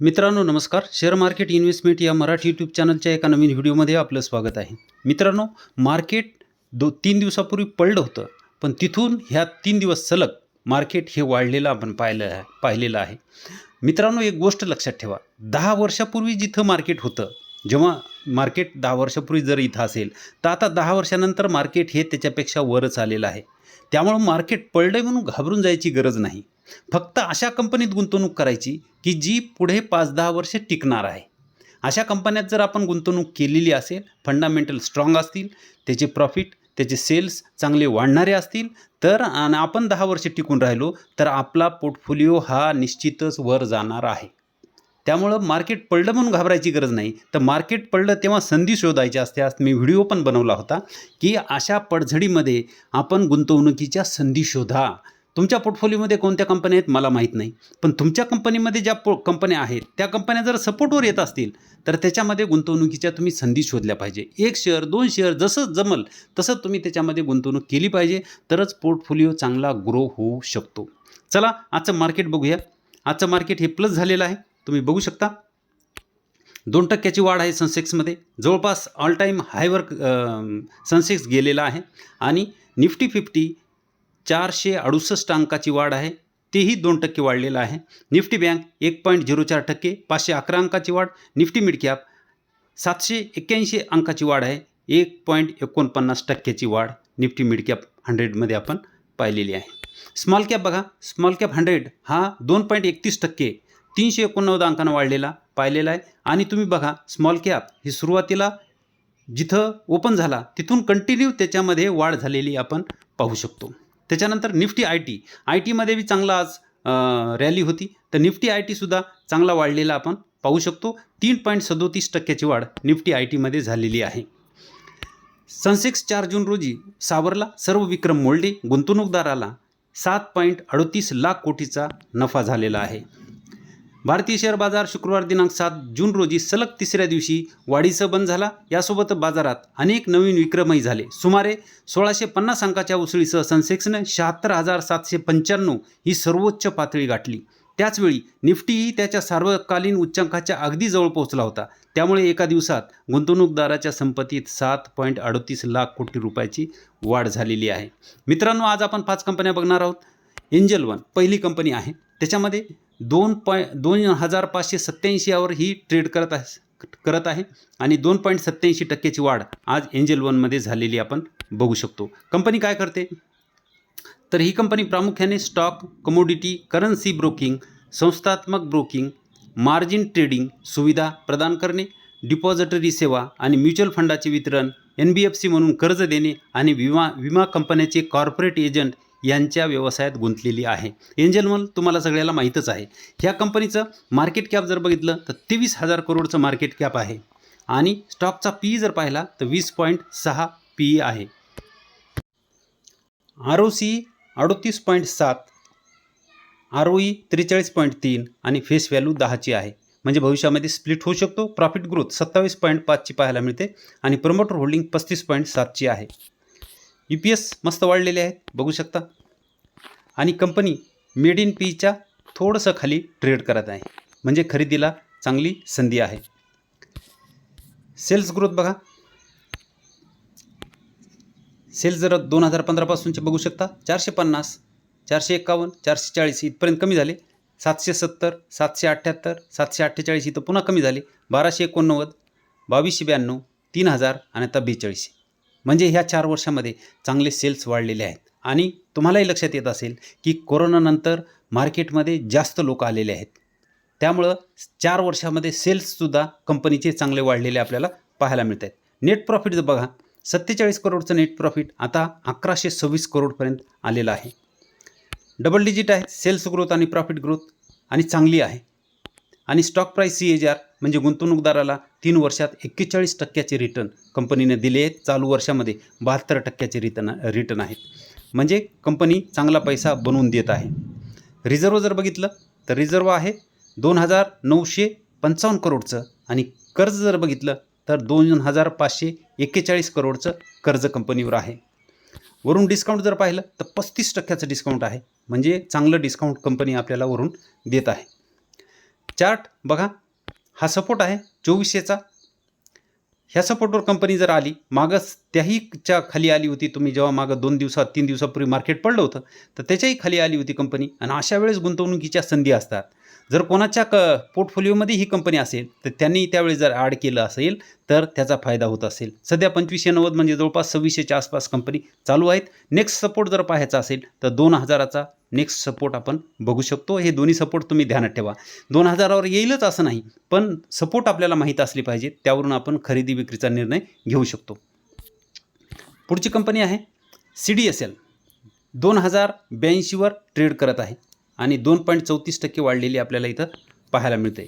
मित्रांनो नमस्कार. Share market investment या मराठी यूट्यूब चॅनलच्या एका नवीन व्हिडिओमध्ये आपलं स्वागत आहे. मित्रांनो मार्केट दो तीन दिवसापूर्वी पडलं होतं पण तिथून ह्या तीन दिवस सलग मार्केट हे वाढलेलं आपण पाहिलं आहे पाहिलेलं आहे. मित्रांनो एक गोष्ट लक्षात ठेवा. दहा वर्षापूर्वी जिथं मार्केट होतं जेव्हा मार्केट दहा वर्षापूर्वी जर इथं असेल तर आता दहा वर्षानंतर मार्केट हे त्याच्यापेक्षा वरच आलेलं आहे. त्यामुळं मार्केट पडलं म्हणून घाबरून जायची गरज नाही. फक्त अशा कंपनीत गुंतवणूक करायची की जी पुढे पाच दहा वर्षे टिकणार आहे. अशा कंपन्यात जर आपण गुंतवणूक केलेली असेल फंडामेंटल स्ट्रॉंग असतील त्याचे प्रॉफिट त्याचे सेल्स चांगले वाढणारे असतील तर आणि आपण दहा वर्षे टिकून राहिलो तर आपला पोर्टफोलिओ हा निश्चितच वर जाणार आहे. त्यामुळं मार्केट पडलं म्हणून घाबरायची गरज नाही. तर मार्केट पडलं तेव्हा संधी शोधायची असते. आज मी व्हिडिओ पण बनवला होता की अशा पडझडीमध्ये आपण गुंतवणुकीच्या संधी शोधा. तुमच्या पोर्टफोलिओमध्ये कोणत्या कंपन्या आहेत मला माहीत नाही. पण तुमच्या कंपनीमध्ये ज्या पो कंपन्या आहेत त्या कंपन्या जर सपोर्टवर येत असतील तर त्याच्यामध्ये गुंतवणुकीच्या तुम्ही संधी शोधल्या पाहिजे. एक शेअर दोन शेअर जसं जमल तसं तुम्ही त्याच्यामध्ये गुंतवणूक केली पाहिजे. तरच पोर्टफोलिओ चांगला ग्रो होऊ शकतो. चला आजचं मार्केट बघूया. आजचं मार्केट हे प्लस झालेलं आहे. तुम्ही बघू शकता. दोन टक्क्याची वाढ आहे सनसेक्समध्ये जवळपास ऑल टाईम हायवर सनसेक्स गेलेला आहे. आणि निफ्टी फिफ्टी चारशे अडुसष्ट अंकाची वाढ आहे. तेही दोन टक्के वाढलेलं आहे. निफ्टी बँक एक पॉईंट झिरो चार टक्के पाचशे अकरा अंकाची वाढ. निफ्टी मिडकॅप सातशे एक्क्याऐंशी अंकाची वाढ आहे. एक पॉईंट एकोणपन्नास टक्क्याची वाढ निफ्टी मिडकॅप हंड्रेडमध्ये आपण पाहिलेली आहे. स्मॉल कॅप बघा. स्मॉल कॅप हंड्रेड हा दोन पॉईंट एकतीस टक्के तीनशे एकोणनव्वद अंकानं वाढलेला पाहिलेला आहे. आणि तुम्ही बघा स्मॉल कॅप ही सुरुवातीला जिथं ओपन झाला तिथून कंटिन्यू त्याच्यामध्ये वाढ झालेली आपण पाहू शकतो. त्याच्यानंतर निफ्टी आय टी. आय टीमध्ये बी चांगला आज रॅली होती. तर निफ्टी आय टीसुद्धा चांगला वाढलेला आपण पाहू शकतो. तीन पॉईंट सदोतीस टक्क्याची वाढ निफ्टी आय टीमध्ये झालेली आहे. सनसेक्स चार जून रोजी सावरला सर्व विक्रम मोल्डे गुंतवणूकदाराला सात पॉईंट अडतीस लाख कोटीचा नफा झालेला आहे. भारतीय शेअर बाजार शुक्रवार दिनांक सात जून रोजी सलग तिसऱ्या दिवशी वाढीसह बंद झाला. यासोबत बाजारात अनेक नवीन विक्रमही झाले. सुमारे सोळाशे पन्नास अंकाच्या उसळीसह सेन्सेक्सनं शहात्तर हजार सातशे पंच्याण्णव ही सर्वोच्च पातळी गाठली. त्याचवेळी निफ्टीही त्याच्या सार्वकालीन उच्चांकाच्या अगदी जवळ पोहोचला होता. त्यामुळे एका दिवसात गुंतवणूकदाराच्या संपत्तीत सात पॉईंट अडतीस लाख कोटी रुपयाची वाढ झालेली आहे. मित्रांनो आज आपण पाच कंपन्या बघणार आहोत. एंजल वन पहिली कंपनी आहे. त्याच्यामध्ये दोन पॉईंट दोन हजार पाचशे सत्त्याऐंशी यावर ही ट्रेड करत आहे करत आहे आणि दोन पॉईंट सत्त्याऐंशी टक्क्याची वाढ आज एंजेल वनमध्ये झालेली आपण बघू शकतो. कंपनी काय करते? तर ही कंपनी प्रामुख्याने स्टॉक कमोडिटी करन्सी ब्रोकिंग संस्थात्मक ब्रोकिंग मार्जिन ट्रेडिंग सुविधा प्रदान करणे डिपॉझिटरी सेवा आणि म्युच्युअल फंडाचे वितरण एन बी एफ सी म्हणून कर्ज देणे आणि विमा विमा कंपन्याचे कॉर्पोरेट एजंट यांच्या व्यवसायात गुंतलेली आहे. एंजल मल तुम्हाला सगळ्याला माहीतच आहे. ह्या कंपनीचं मार्केट कॅप जर बघितलं तर तेवीस हजार करोडचं मार्केट कॅप आहे. आणि स्टॉकचा पी जर पाहिला तर वीस पॉईंट सहा पी आहे. आर ओ सी अडतीस पॉईंट सात आर ओ ई त्रेचाळीस पॉईंट तीन आणि फेस व्हॅल्यू दहाची आहे. म्हणजे भविष्यामध्ये स्प्लिट होऊ शकतो. प्रॉफिट ग्रोथ सत्तावीस पॉईंट पाचची पाहायला मिळते आणि प्रमोटर होल्डिंग पस्तीस पॉईंट सातची आहे. यू पी एस मस्त वाढलेले आहेत बघू शकता. आणि कंपनी मेड इन पीच्या थोडंसं खाली ट्रेड करत आहे. म्हणजे खरेदीला चांगली संधी आहे. सेल्स ग्रोथ बघा. सेल्स जर दोन हजार पंधरापासूनचे बघू शकता. चारशे पन्नास चारशे एक्कावन्न चारशे चाळीस इथपर्यंत कमी झाले. सातशे सत्तर सातशे अठ्ठ्याहत्तर सातशे अठ्ठेचाळीस इथं पुन्हा कमी झाले. बाराशे एकोणनव्वद बावीसशे ब्याण्णव तीन हजार आणि आता बेचाळीसशे. म्हणजे ह्या चार वर्षामध्ये चांगले सेल्स वाढलेले आहेत. आणि तुम्हालाही लक्षात येत असेल की कोरोनानंतर मार्केटमध्ये जास्त लोक आलेले आहेत. त्यामुळं चार वर्षामध्ये सेल्ससुद्धा कंपनीचे चांगले वाढलेले आपल्याला पाहायला मिळत आहेत नेट प्रॉफिट जर बघा सत्तेचाळीस करोडचं नेट प्रॉफिट आता अकराशे सव्वीस करोडपर्यंत आलेलं आहे. डबल डिजिट आहे सेल्स ग्रोथ आणि प्रॉफिट ग्रोथ आणि चांगली आहे. आणि stock price C A G R म्हणजे गुंतवणूकदाराला तीन वर्षात एक्केचाळीस टक्क्याचे रिटर्न कंपनीने दिले आहेत. चालू वर्षामध्ये बहात्तर टक्क्याचे रिटर्न रिटर्न आहेत. म्हणजे कंपनी चांगला पैसा बनवून देत आहे. रिझर्व जर बघितलं तर रिझर्व आहे दोन हजार नऊशे पंचावन्न करोडचं आणि कर्ज जर बघितलं तर दोन हजार पाचशे एक्केचाळीस करोडचं कर्ज कंपनीवर आहे. वरून डिस्काउंट जर पाहिलं तर पस्तीस टक्क्याचं डिस्काउंट आहे. म्हणजे चांगलं डिस्काउंट कंपनी आपल्याला वरून देत आहे. चार्ट बघा. हा सपोर्ट आहे चोवीसशेचा. ह्या सपोर्टवर कंपनी जर आली मागं त्याहीच्या खाली आली होती तुम्ही जेव्हा मागं दोन दिवसात तीन दिवसापूर्वी मार्केट पडलं होतं तर त्याच्याही खाली आली होती कंपनी आणि अशा वेळेस गुंतवणुकीच्या संधी असतात. जर कोणाच्या क पोर्टफोलिओमध्ये ही कंपनी असेल तर त्यांनी त्यावेळी जर ॲड केलं असेल तर त्याचा फायदा होत असेल. सध्या पंचवीसशे नव्वद म्हणजे जवळपास सव्वीसशेच्या आसपास कंपनी चालू आहेत. नेक्स्ट सपोर्ट जर पाहायचा असेल तर दोन हजाराचा नेक्स्ट सपोर्ट आपण बघू शकतो. हे दोन्ही सपोर्ट तुम्ही ध्यानात ठेवा. दोन हजारावर येईलच असं नाही पण सपोर्ट आपल्याला माहीत असली पाहिजे. त्यावरून आपण खरेदी विक्रीचा निर्णय घेऊ शकतो. पुढची कंपनी आहे सी डी एस एल दोन हजार ब्याऐंशीवर ट्रेड करत आहे. आणि दोन पॉईंट चौतीस टक्के वाढलेली आपल्याला इथं पाहायला मिळते.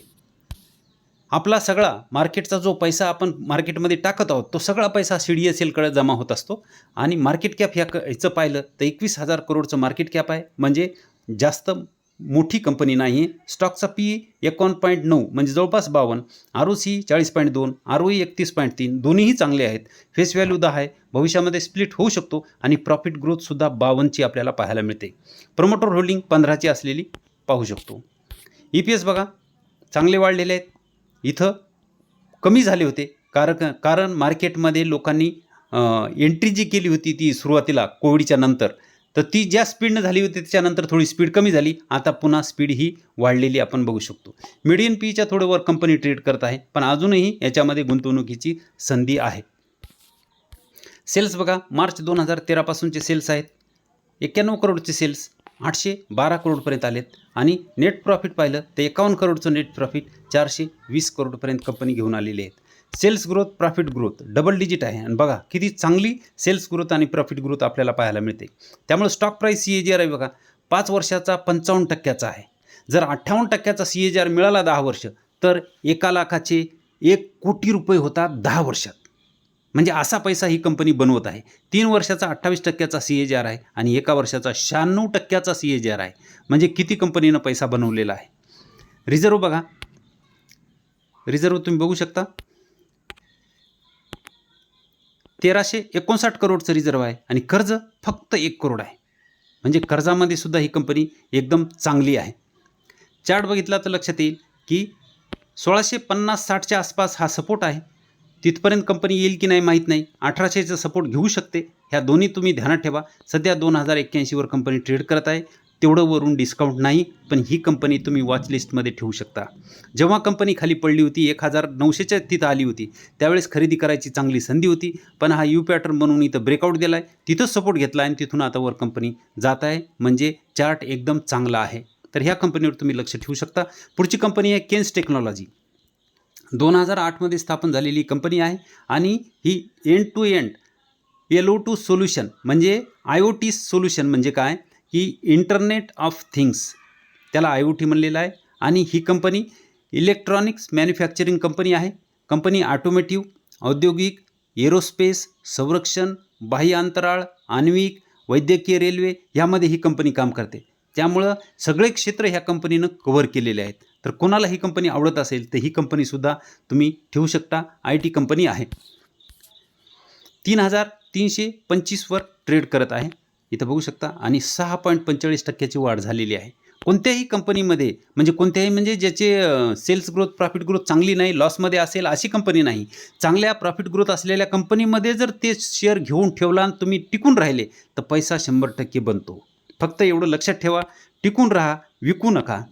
आपला सगळा मार्केटचा जो पैसा आपण मार्केटमध्ये टाकत आहोत तो सगळा पैसा सी डी एस एलकडे जमा होत असतो. आणि मार्केट कॅप ह्या क ह्याचं पाहिलं तर एकवीस हजार करोडचं मार्केट कॅप आहे. म्हणजे जास्त मोठी कंपनी नाही. स्टॉकचा पी एकावन्न पॉईंट नऊ म्हणजे जवळपास बावन्न. आर ओ सी चाळीस पॉईंट दोन आर ओ ई एकतीस पॉईंट तीन दोन्हीही चांगले आहेत. फेस व्हॅल्यू दहा आहे. भविष्यामध्ये स्प्लिट होऊ शकतो आणि प्रॉफिट ग्रोथसुद्धा बावन्नची आपल्याला पाहायला मिळते. प्रमोटर होल्डिंग पंधराची असलेली पाहू शकतो. ई पी एस बघा चांगले वाढलेले आहेत. इथं कमी झाले होते. कारण कारण मार्केटमध्ये लोकांनी एंट्री जी केली होती ती सुरुवातीला कोविडच्या नंतर तर ती ज्या स्पीडनं झाली होती त्याच्यानंतर थोडी स्पीड कमी झाली. आता पुन्हा स्पीड ही वाढलेली आपण बघू शकतो. मिडियन पीच्या थोडं वर कंपनी ट्रेड करत आहे पण अजूनही याच्यामध्ये गुंतवणुकीची संधी आहे. सेल्स बघा मार्च दोन हजार तेरापासूनचे सेल्स आहेत. एक्क्याण्णव करोडचे सेल्स आठशे बारा करोडपर्यंत आलेत. आणि नेट प्रॉफिट पाहिलं तर एकावन्न करोडचं नेट प्रॉफिट चारशे वीस करोडपर्यंत कंपनी घेऊन आलेली आहेत. Sales growth profit growth double digit आहे. आणि बघा किती चांगली सेल्स ग्रोथ आणि प्रॉफिट ग्रोथ आपल्याला पाहायला मिळते. त्यामुळे stock price C A G R आहे बघा पाच वर्षाचा पंचावन्न टक्क्याचा आहे. जर अठ्ठावन्न टक्क्याचा सी ए जी आर मिळाला दहा वर्ष तर एका लाखाचे एक कोटी रुपये होतात दहा वर्षात. म्हणजे असा पैसा ही कंपनी बनवत आहे. तीन वर्षाचा अठ्ठावीस टक्क्याचा सी ए जी आर आहे आणि एका वर्षाचा शहाण्णव टक्क्याचा सी ए जी आर आहे. म्हणजे किती कंपनीनं पैसा बनवलेला आहे. रिझर्व बघा. रिझर्व तुम्ही बघू शकता. तेराशे एकोणसाठ करोडचं रिझर्व आहे आणि कर्ज फक्त एक करोड आहे. म्हणजे कर्जामध्ये सुद्धा ही कंपनी एकदम चांगली आहे. चार्ट बघितला तर लक्षात येईल की सोळाशे पन्नास साठच्या आसपास हा सपोर्ट आहे. तिथपर्यंत कंपनी येईल की नाही माहीत नाही. अठराशेचं सपोर्ट घेऊ शकते. ह्या दोन्ही तुम्ही ध्यानात ठेवा. सध्या दोन हजार एक्क्याऐंशीवर कंपनी ट्रेड करत आहे. तेवढं वरून डिस्काउंट नाही पण ही कंपनी तुम्ही वॉच लिस्टमध्ये ठेवू शकता. जेव्हा कंपनी खाली पडली होती एक हजार नऊशेच्या तिथं आली होती त्यावेळेस खरेदी करायची चांगली संधी होती पण हा यू पॅटर्न म्हणून इथं ब्रेकआउट दिला आहे तिथंच सपोर्ट घेतला आणि तिथून आता वर कंपनी जात आहे म्हणजे चार्ट एकदम चांगला आहे. तर ह्या कंपनीवर तुम्ही लक्ष ठेवू शकता. पुढची कंपनी आहे केन्स टेक्नॉलॉजी दोन हजार आठमध्ये स्थापन झालेली कंपनी आहे आणि ही एंड टू एंड एलो टू सोल्युशन म्हणजे आय ओ टी सोल्युशन म्हणजे काय? की इंटरनेट ऑफ थिंग्स त्याला आय ओ टी म्हणलेलं आहे. आणि ही कंपनी इलेक्ट्रॉनिक्स मॅन्युफॅक्चरिंग कंपनी आहे. कंपनी ऑटोमेटिव्ह औद्योगिक एरोस्पेस संरक्षण बाह्य अंतराळ आण्विक वैद्यकीय रेल्वे ह्यामध्ये ही कंपनी काम करते. त्यामुळं सगळे क्षेत्र ह्या कंपनीनं कव्हर केलेले आहेत. तर कोणाला ही कंपनी आवडत असेल तर ही कंपनीसुद्धा तुम्ही ठेवू शकता. आय टी कंपनी आहे. तीन हजार तीनशे पंचवीसवर ट्रेड करत आहे. इथं बघू शकता. आणि सहा पॉईंट पंचेचाळीस टक्क्याची वाढ झालेली आहे. कोणत्याही कंपनीमध्ये म्हणजे कोणत्याही म्हणजे ज्याचे सेल्स ग्रोथ प्रॉफिट ग्रोथ चांगली नाही लॉसमध्ये असेल अशी कंपनी नाही. चांगल्या प्रॉफिट ग्रोथ असलेल्या कंपनीमध्ये जर ते शेअर घेऊन ठेवला आणि तुम्ही टिकून राहिले तर पैसा शंभर टक्के बनतो. फक्त एवढं लक्षात ठेवा. टिकून राहा विकू नका.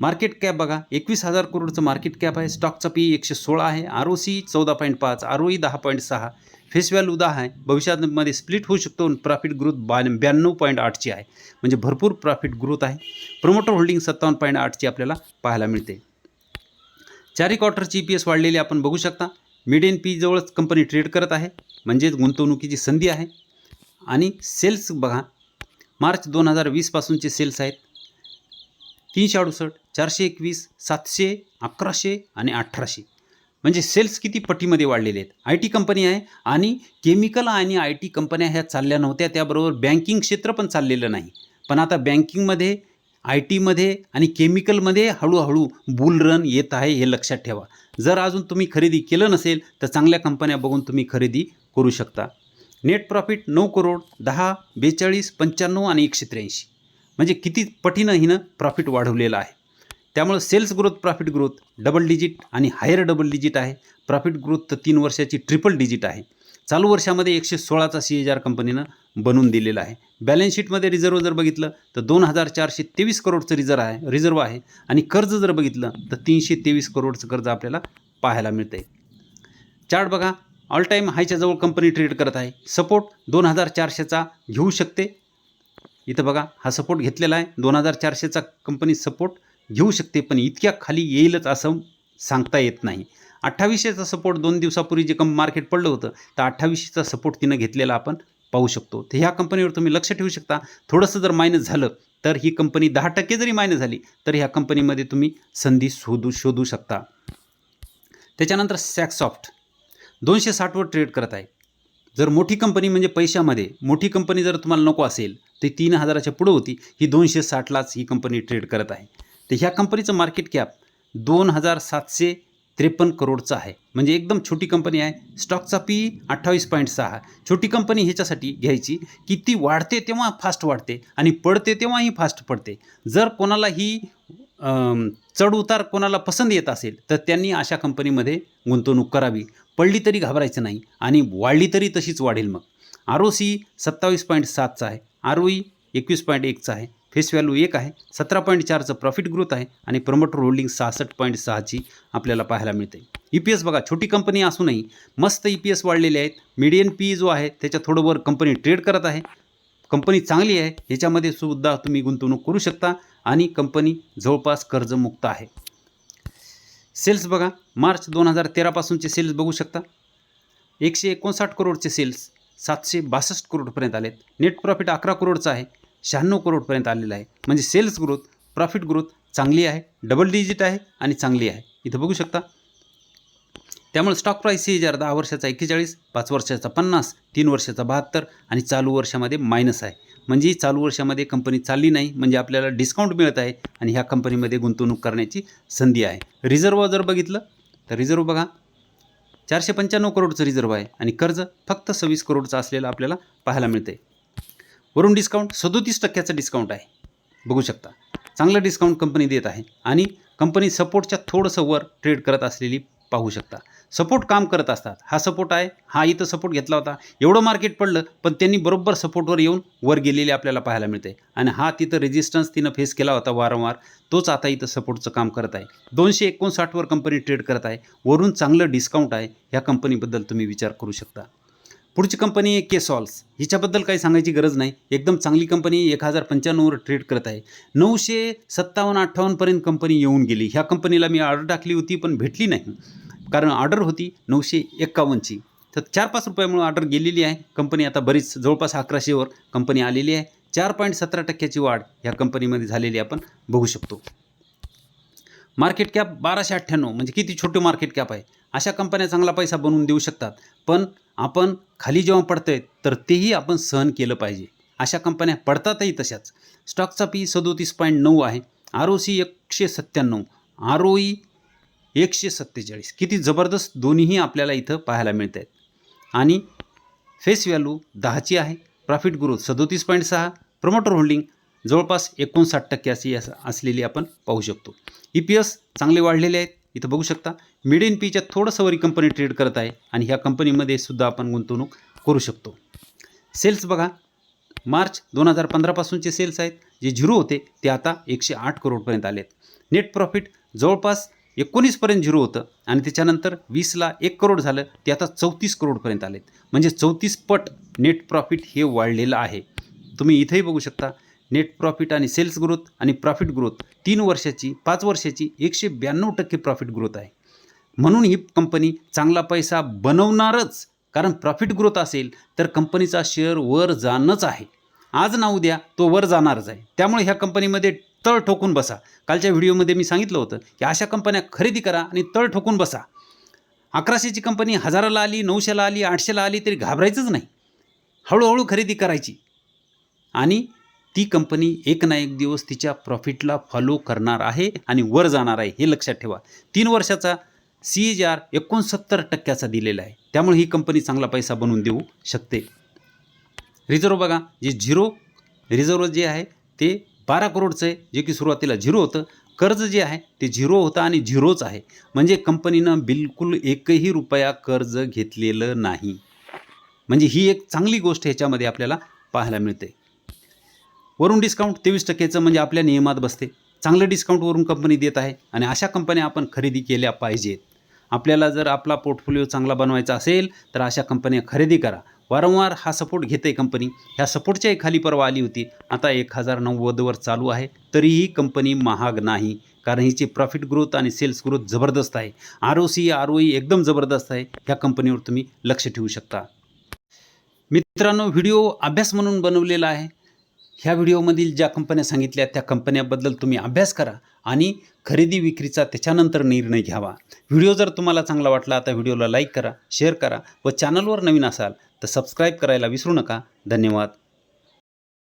मार्केट कॅप बघा एकवीस हजार करोडचं मार्केट कॅप आहे. स्टॉकचा पी एकशे सोळा आहे. आर ओ सी चौदा पॉईंट पाच आर ओ ई दहा पॉईंट सहा. फेस व्हॅल्यू दहा आहे. भविष्यामध्ये स्प्लिट होऊ शकतो प्रॉफिट ग्रोथ बा ब्याण्णव पॉईंट आठची आहे. म्हणजे भरपूर प्रॉफिट ग्रोथ आहे. प्रमोटर होल्डिंग सत्तावन्न पॉईंट आठची आपल्याला पाहायला मिळते. चारी क्वार्टरची ई पी एस वाढलेली आपण बघू शकता. मिडियन पी जवळच कंपनी ट्रेड करत आहे. म्हणजेच गुंतवणुकीची संधी आहे. आणि सेल्स बघा मार्च दोन हजार वीसपासूनचे सेल्स आहेत. तीनशे अडुसष्ट चारशे एकवीस सातशे अकराशे आणि अठराशे. म्हणजे सेल्स किती पटीमध्ये वाढलेले आहेत? आय टी कंपनी आहे आणि केमिकल आणि आय टी कंपन्या ह्या चालल्या नव्हत्या त्याबरोबर बँकिंग क्षेत्र पण चाललेलं नाही. पण आता बँकिंगमध्ये आय टीमध्ये आणि केमिकलमध्ये हळूहळू बुल रन येत आहे हे लक्षात ठेवा. जर अजून तुम्ही खरेदी केलं नसेल तर चांगल्या कंपन्या बघून तुम्ही खरेदी करू शकता. नेट प्रॉफिट नऊ करोड दहा बेचाळीस पंच्याण्णव आणि एकशे त्र्याऐंशी. म्हणजे किती पटीनं हिनं प्रॉफिट वाढवलेलं आहे? त्यामुळं sales growth profit growth double digit आणि हायर डबल डिजिट आहे. प्रॉफिट ग्रोथ तर तीन वर्षाची ट्रिपल डिजिट आहे. चालू वर्षामध्ये एकशे सोळाचा सी एच आर कंपनीनं बनवून दिलेला आहे. बॅलन्स शीटमध्ये रिझर्व जर बघितलं तर दोन हजार चारशे तेवीस करोडचं रिझर्व आहे रिझर्व आहे. आणि कर्ज जर बघितलं तर तीनशे तेवीस करोडचं कर्ज आपल्याला पाहायला मिळतं आहे चार्ट बघा ऑल टाईम हायच्या जवळ कंपनी ट्रेड करत आहे. सपोर्ट दोन हजार चारशेचा घेऊ शकते. इथं बघा हा सपोर्ट घेतलेला आहे. दोन हजार चारशेचा कंपनी सपोर्ट घेऊ शकते पण इतक्या खाली येईलच असं सांगता येत नाही. अठ्ठावीसशेचा सपोर्ट दोन दिवसापूर्वी जे कम मार्केट पडलं होतं तर अठ्ठावीसशेचा सपोर्ट तिनं घेतलेला आपण पाहू शकतो. तर ह्या कंपनीवर तुम्ही लक्ष ठेवू शकता. थोडंसं जर मायनस झालं तर ही कंपनी दहा टक्के जरी मायनस झाली तर ह्या कंपनीमध्ये तुम्ही संधी शोधू शोधू शकता. त्याच्यानंतर सॅक्सॉफ्ट दोनशे साठवर ट्रेड करत आहे. जर मोठी कंपनी म्हणजे पैशामध्ये मोठी कंपनी जर तुम्हाला नको असेल तर तीन हजाराच्या पुढं होती. ही दोनशे साठलाच ही कंपनी ट्रेड करत आहे. तर ह्या कंपनीचं मार्केट कॅप दोन हजार सातशे त्रेपन्न करोडचं आहे. म्हणजे एकदम छोटी कंपनी आहे. स्टॉकचा पी अठ्ठावीस पॉईंट सहा. छोटी कंपनी ह्याच्यासाठी घ्यायची. की ती वाढते तेव्हा फास्ट वाढते. आणि पडते तेव्हाही फास्ट पडते. जर कोणाला ही चढउतार चढ उतार कोणाला पसंत येत असेल तर त्यांनी अशा कंपनीमध्ये गुंतवणूक करावी. पडली तरी घाबरायचं नाही. आणि वाढली तरी तशीच वाढेल मग. आर ओ सी सत्तावीस पॉईंट सातचा आहे. आर ओ ई एकवीस पॉईंट एकचा आहे. फेस व्हॅल्यू एक आहे सतरा पॉईंट चारचं प्रॉफिट ग्रोथ आहे आणि प्रमोटर होल्डिंग सहासष्ट पॉईंट सहाची आपल्याला पाहायला मिळते. ई पी एस बघा छोटी कंपनी असूनही मस्त ई पी एस वाढलेले आहेत. मीडियन पी जो आहे त्याच्या थोडं वर कंपनी ट्रेड करत आहे. कंपनी चांगली आहे ह्याच्यामध्ये सुद्धा तुम्ही गुंतवणूक करू शकता आणि कंपनी जवळपास कर्जमुक्त आहे. सेल्स बघा मार्च दोन हजार तेरापासूनचे सेल्स बघू शकता. एकशे एकोणसाठ करोडचे सेल्स सातशे बासष्ट करोडपर्यंत आलेत. नेट प्रॉफिट अकरा करोडचं आहे. शहाण्णव करोडपर्यंत आलेला आहे. म्हणजे सेल्स ग्रोथ प्रॉफिट ग्रोथ चांगली आहे डबल डिजिट आहे आणि चांगली आहे. इथं बघू शकता. त्यामुळे स्टॉक प्राईस सी हजार दहा वर्षाचा एक्केचाळीस पाच वर्षाचा पन्नास तीन वर्षाचा बहात्तर आणि चालू वर्षामध्ये मायनस आहे. म्हणजे चालू वर्षामध्ये कंपनी चालली नाही म्हणजे आपल्याला डिस्काउंट मिळत आहे आणि ह्या कंपनीमध्ये गुंतवणूक करण्याची संधी आहे. रिझर्व जर बघितलं तर रिझर्व बघा चारशे पंच्याण्णव करोडचं रिझर्व आहे आणि कर्ज फक्त सव्वीस करोडचं असलेलं आपल्याला पाहायला मिळते वरून डिस्काउंट सदोतीस टक्क्याचं डिस्काउंट आहे. बघू शकता. चांगलं डिस्काउंट कंपनी देत आहे आणि कंपनी सपोर्टच्या थोडंसं वर ट्रेड करत असलेली पाहू शकता. सपोर्ट काम करत असतात. हा सपोर्ट आहे. हा इथं सपोर्ट घेतला होता. एवढं मार्केट पडलं पण त्यांनी बरोबर सपोर्टवर येऊन वर गेलेले आपल्याला पाहायला मिळते. आणि हा तिथं रेजिस्टन्स तिनं फेस केला होता वारंवार. तोच आता इथं सपोर्टचं काम करत आहे. दोनशे एकोणसाठवर कंपनी ट्रेड करत आहे. वरून चांगलं डिस्काउंट आहे. ह्या कंपनीबद्दल तुम्ही विचार करू शकता. पुढची कंपनी आहे केसॉल्स हिच्याबद्दल काही सांगायची गरज नाही. एकदम चांगली कंपनी एक हजार पंच्याण्णववर ट्रेड करत आहे. नऊशे सत्तावन्न अठ्ठावन्नपर्यंत कंपनी येऊन गेली. ह्या कंपनीला मी ऑर्डर टाकली होती पण भेटली नाही. कारण ऑर्डर होती नऊशे एक्कावन्नची. तर चार पाच रुपयामुळे ऑर्डर गेलेली आहे. कंपनी आता बरीच जवळपास अकराशेवर कंपनी आलेली आहे. चार पॉईंट सतरा टक्क्याची वाढ ह्या कंपनीमध्ये झालेली आपण बघू शकतो. मार्केट कॅप बाराशे अठ्ठ्याण्णव म्हणजे किती छोटे मार्केट कॅप आहे? अशा कंपन्या चांगला पैसा बनवून देऊ शकतात. पण आपण खाली जेव्हा पडतंय तर तेही आपण सहन केलं पाहिजे. अशा कंपन्या पडतातही तशाच. स्टॉकचा पी सदोतीस पॉईंट नऊ आहे. आर ओ सी एकशे सत्त्याण्णव. आर ओ ई एकशे सत्तेचाळीस. किती जबरदस्त दोन्हीही आपल्याला इथं पाहायला मिळत आहेत आणि फेस व्हॅल्यू दहाची आहे. प्रॉफिट ग्रोथ सदोतीस पॉईंट सहा. प्रमोटर होल्डिंग जवळपास एकोणसाठ टक्के अशी असलेली आपण पाहू शकतो. ई पी एस चांगले वाढलेले आहेत. इथं बघू शकता मिड इन पीच्या थोडंसं वरी कंपनी ट्रेड करत आहे आणि ह्या कंपनीमध्ये सुद्धा आपण गुंतवणूक करू शकतो. सेल्स बघा मार्च दोन हजार पंधरापासूनचे सेल्स आहेत. जे झिरो होते ते आता एकशे आठ करोडपर्यंत आले आहेत नेट प्रॉफिट जवळपास एकोणीसपर्यंत झिरो होतं आणि त्याच्यानंतर वीसला एक करोड झालं ते आता चौतीस करोडपर्यंत आलेत. म्हणजे चौतीस पट नेट प्रॉफिट हे वाढलेलं आहे. तुम्ही इथंही बघू शकता नेट प्रॉफिट आणि सेल्स ग्रोथ आणि प्रॉफिट ग्रोथ तीन वर्षाची पाच वर्षाची एकशे ब्याण्णव टक्के प्रॉफिट ग्रोथ आहे. म्हणून ही कंपनी चांगला पैसा बनवणारच. कारण प्रॉफिट ग्रोथ असेल तर कंपनीचा शेअर वर जाणंच आहे. आज ना उद्या तो वर जाणारच आहे. त्यामुळे ह्या कंपनीमध्ये तळ ठोकून बसा. कालच्या व्हिडिओमध्ये मी सांगितलं होतं की अशा कंपन्या खरेदी करा आणि तळ ठोकून बसा. अकराशेची कंपनी हजाराला आली नऊशेला आली आठशेला आली तरी घाबरायचंच नाही. हळूहळू खरेदी करायची. आणि ती कंपनी एक ना एक दिवस तिच्या प्रॉफिटला फॉलो करणार आहे आणि वर जाणार आहे हे लक्षात ठेवा. तीन वर्षाचा सी एच आर एकोणसत्तर टक्क्याचा दिलेला आहे. त्यामुळे ही कंपनी चांगला पैसा बनवून देऊ शकते. रिझर्व बघा जे झिरो रिझर्व जे आहे ते बारा करोडचं आहे जे की सुरुवातीला झिरो होतं. कर्ज जे आहे ते झिरो होतं आणि झिरोच आहे. म्हणजे कंपनीनं बिलकुल एकही रुपया कर्ज घेतलेलं नाही. म्हणजे ही एक चांगली गोष्ट ह्याच्यामध्ये आपल्याला पाहायला मिळते. वरून डिस्काउंट तेवीस टक्क्याचं म्हणजे आपल्या नियमात बसते. चांगलं डिस्काउंट वरून कंपनी देत आहे आणि अशा कंपन्या आपण खरेदी केल्या पाहिजेत. आपल्याला जर आपला पोर्टफोलिओ चांगला बनवायचा असेल तर अशा कंपन्या खरेदी करा. वारंवार हा सपोर्ट घेते कंपनी ह्या सपोर्टच्याही खाली परवा आली होती. आता एक हजार नव्वदवर चालू आहे. तरीही कंपनी महाग नाही. कारण हिची प्रॉफिट ग्रोथ आणि सेल्स ग्रोथ जबरदस्त आहे. R O C R O E एकदम जबरदस्त आहे. ह्या कंपनीवर तुम्ही लक्ष ठेवू शकता. मित्रांनो व्हिडिओ अभ्यास म्हणून बनवलेला आहे. ह्या व्हिडिओमधील ज्या कंपन्या सांगितल्या त्या कंपन्याबद्दल तुम्ही अभ्यास करा आणि खरेदी विक्रीचा त्याच्यानंतर निर्णय घ्यावा. व्हिडिओ जर तुम्हाला चांगला वाटला तर व्हिडिओला लाईक करा शेअर करा व चॅनलवर नवीन असाल तर सबस्क्राईब करायला विसरू नका. धन्यवाद.